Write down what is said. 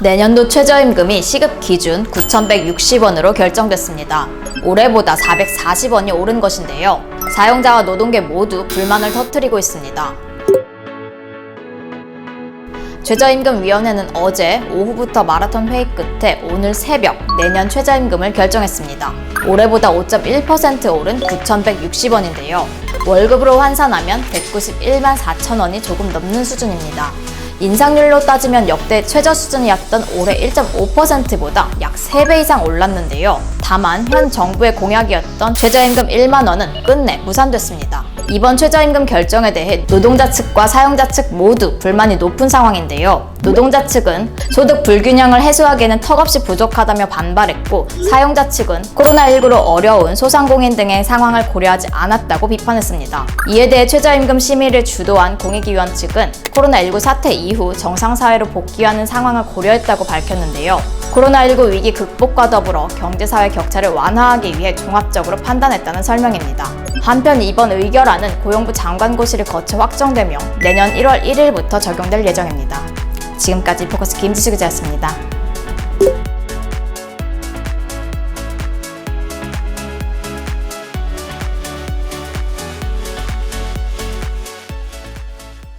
내년도 최저임금이 시급 기준 9,160원으로 결정됐습니다. 올해보다 440원이 오른 것인데요. 사용자와 노동계 모두 불만을 터뜨리고 있습니다. 최저임금위원회는 어제 오후부터 마라톤 회의 끝에 오늘 새벽 내년 최저임금을 결정했습니다. 올해보다 5.1% 오른 9,160원인데요. 월급으로 환산하면 191만 4천 원이 조금 넘는 수준입니다. 인상률로 따지면 역대 최저 수준이었던 올해 1.5%보다 약 3배 이상 올랐는데요. 다만 현 정부의 공약이었던 최저임금 1만 원은 끝내 무산됐습니다. 이번 최저임금 결정에 대해 노동자 측과 사용자 측 모두 불만이 높은 상황인데요. 노동자 측은 소득 불균형을 해소하기에는 턱없이 부족하다며 반발했고 사용자 측은 코로나19로 어려운 소상공인 등의 상황을 고려하지 않았다고 비판했습니다. 이에 대해 최저임금 심의를 주도한 공익위원 측은 코로나19 사태 이후 정상사회로 복귀하는 상황을 고려했다고 밝혔는데요. 코로나19 위기 극복과 더불어 경제사회 격차를 완화하기 위해 종합적으로 판단했다는 설명입니다. 한편 이번 의결안 은 고용부 장관고시를 거쳐 확정되며 내년 1월 1일부터 적용될 예정입니다. 지금까지 포커스 김지수 기자였습니다.